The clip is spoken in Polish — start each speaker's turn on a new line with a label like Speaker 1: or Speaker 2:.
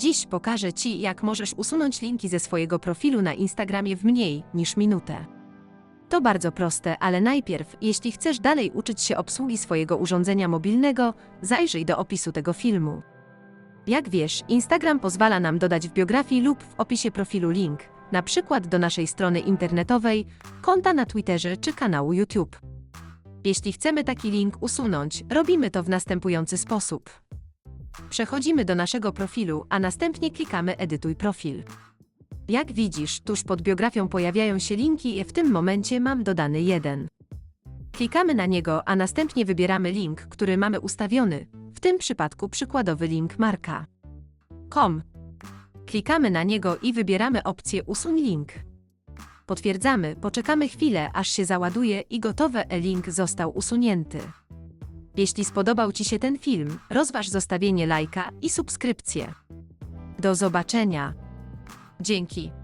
Speaker 1: Dziś pokażę Ci, jak możesz usunąć linki ze swojego profilu na Instagramie w mniej niż minutę. To bardzo proste, ale najpierw, jeśli chcesz dalej uczyć się obsługi swojego urządzenia mobilnego, zajrzyj do opisu tego filmu. Jak wiesz, Instagram pozwala nam dodać w biografii lub w opisie profilu link, na przykład do naszej strony internetowej, konta na Twitterze czy kanału YouTube. Jeśli chcemy taki link usunąć, robimy to w następujący sposób. Przechodzimy do naszego profilu, a następnie klikamy Edytuj profil. Jak widzisz, tuż pod biografią pojawiają się linki i w tym momencie mam dodany jeden. Klikamy na niego, a następnie wybieramy link, który mamy ustawiony, w tym przypadku przykładowy link marka. Com. Klikamy na niego i wybieramy opcję Usuń link. Potwierdzamy, poczekamy chwilę, aż się załaduje i gotowe e-link został usunięty. Jeśli spodobał Ci się ten film, rozważ zostawienie lajka i subskrypcję. Do zobaczenia. Dzięki.